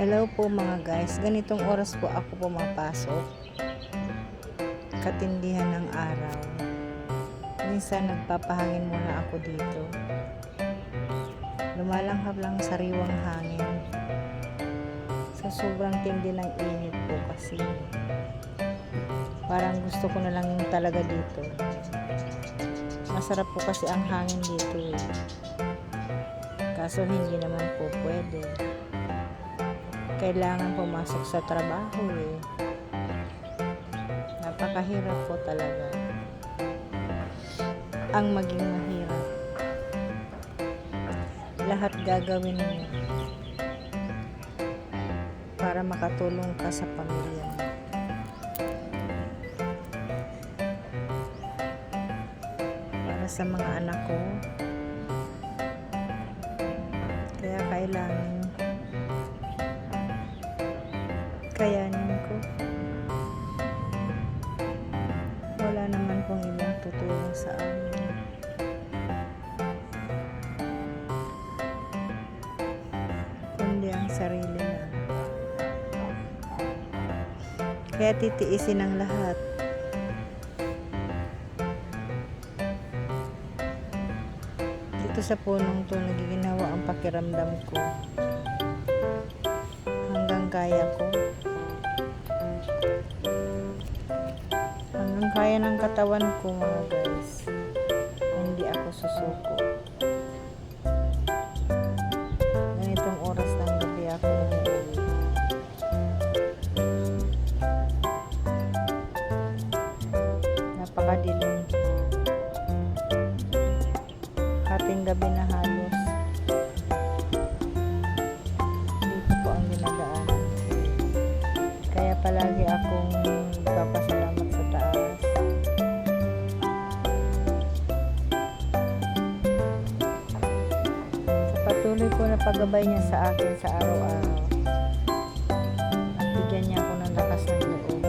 Hello po mga guys, ganitong oras po ako pumapasok. Katindihan ng araw. Minsan nagpapahangin muna ako dito. Lumalanghap lang sariwang hangin. Sa sobrang tindi ng init po kasi. Parang gusto ko na lang talaga dito. Masarap po kasi ang hangin dito eh. Kaso hindi naman po pwede kailangan pumasok sa trabaho eh. Napakahirap po talaga. Ang maging mahirap. Lahat gagawin mo para makatulong ka sa pamilya. Para sa mga anak ko. Kaya kailangan kayanin ko. Wala naman pong ibang tutulong sa amin. Kundi ang sarili lang. Kaya titiisin ang lahat. Dito sa punong to nagiginawa ang pakiramdam ko. Hanggang kaya ko. Hanggang kaya ng katawan ko mga guys. Hindi ako susuko. Ganitong oras ng gabi ako. Napakadilim. Kating gabi na halos. Dito po ang ginadaanan. Kaya palagi patuloy po na paggabay niya sa akin sa araw-araw. At bigyan niya ako ng lakas ng loob.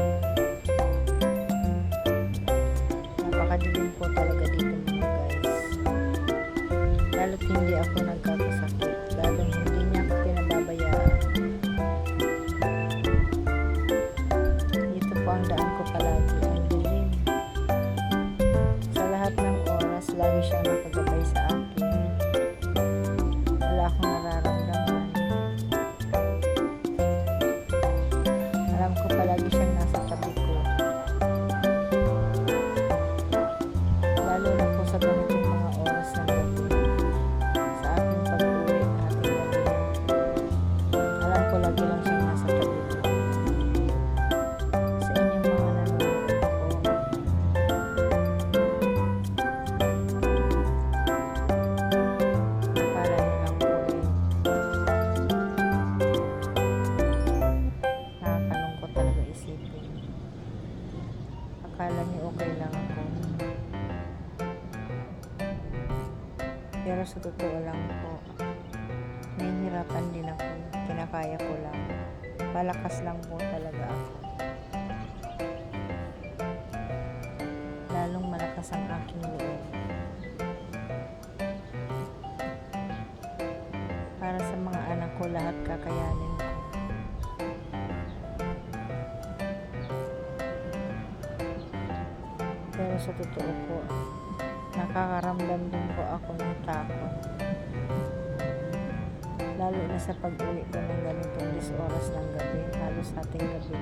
Napakadilim po talaga dito mga guys. Lalo't hindi ako nagkakasakit. Lalong hindi niya ako pinababayaan. Dito po ang daan ko palagi. Ang dilim. Sa lahat ng oras, lagi siyang nakagabay okay lang ako. Pero sa totoo lang po, nahihirapan din ako. Kinakaya ko lang. Palakas lang po talaga ako. Lalong malakas ang aking loob. Para sa mga anak ko, lahat kakayanin Pero sa totoo po, nakakaramdam din po ako ng takot. Lalo na sa pag-uwi ko ng ganitong 10 oras ng gabi, halos ating gabi.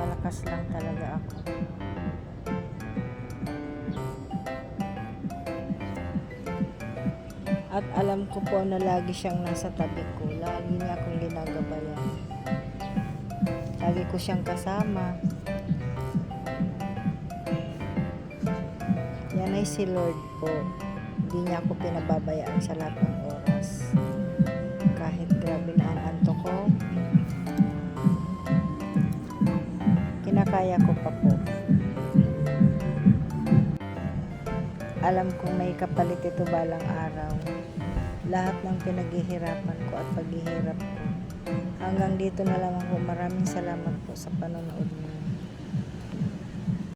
Malakas lang talaga ako. At alam ko po na lagi siyang nasa tabi ko. Lagi niya akong ginagabayan. Lagi ko siyang kasama. Yan ay si Lord po. Hindi niya ako pinababayaan sa lahat ng oras. Kahit grabe na ang anto ko, kinakaya ko pa po. Alam kong may kapalit ito balang araw. Lahat ng pinaghihirapan ko at paghihirap ko. Hanggang dito na lamang po. Maraming salamat po sa panonood mo.